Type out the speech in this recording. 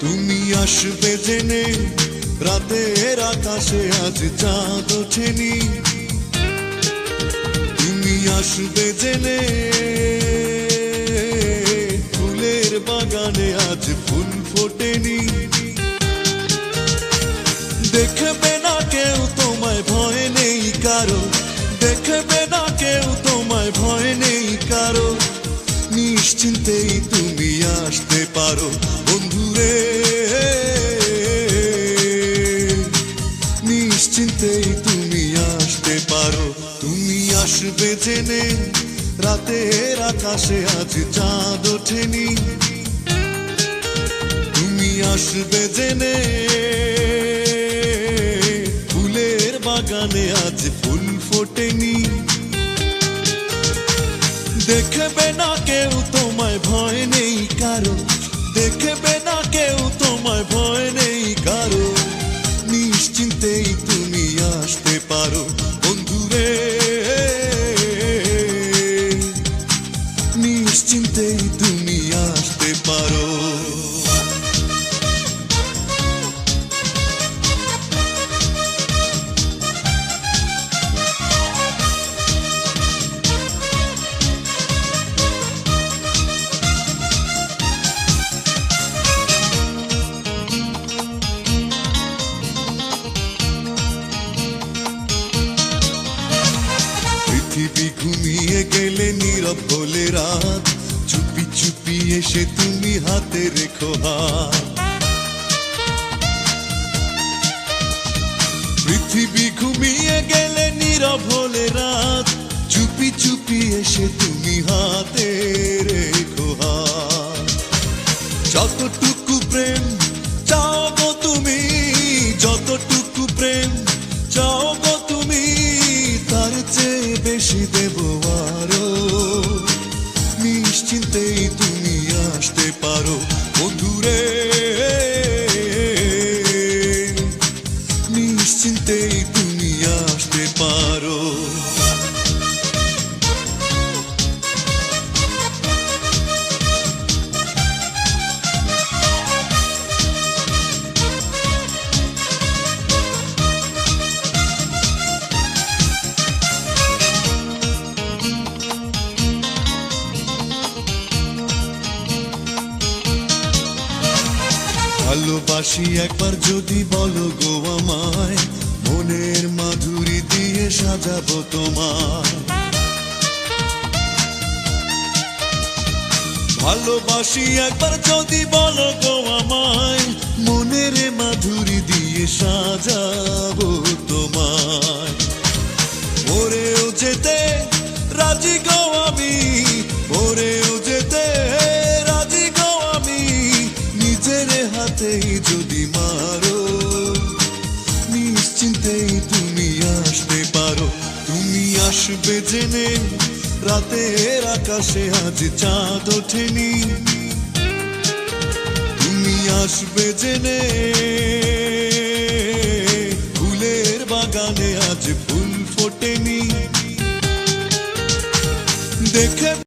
তুমি আসবে জেনে, রাতের আকাশে আজ চাঁদ ওঠেনি। তুমি আসবে জেনে, ফুলের বাগানে আজ ফুল ফোটেনি। দেখবে না কেউ তোমায় ভয় নেই কারও, দেখবে না কেউ তোমায় ভয় নেই কারও। নিশ্চিন্তেই তুমি আসতে পারো তুমি নে রাতের আকাশে আজ চাঁদ ওঠেনি। তুমি আসবে জেনে। ফুলের বাগানে আজ ফুল ফোটেনি। দেখবে না কেউ তোমায় ভয় পৃথিবী ঘুমিয়ে গেলে নীরব হলে রাত চুপি এসে তুমি হাতে রেখো হাত। পৃথিবী ঘুমিয়ে গেলে নীরব হলে রাত। চুপি চুপি এসে তুমি হাতে রেখো হাত। যতটুকু প্রেম চাও গো তুমি, যতটুকু প্রেম চাও গো তুমি, তার চেয়ে বেশি দেব আরও। ভালোবাসি একবার যদি বলো গো আমায়, মনের মাধুরী দিয়ে সাজাবো তোমার ভালোবাসি একবার যদি বলো গো আমায়, মনের মাধুরী দিয়ে সাজাবো তোমায়। ওরেও যেতে রাজি গো হাতেই যদি মারো নিশ্চিন্তেই তুমি আসতে পারো। তুমি আসবে জেনে, রাতের আকাশে আজ চাঁদ ওঠেনি। তুমি আসবে জেনে, ফুলের বাগানে আজ ফুল ফোটেনি। দেখে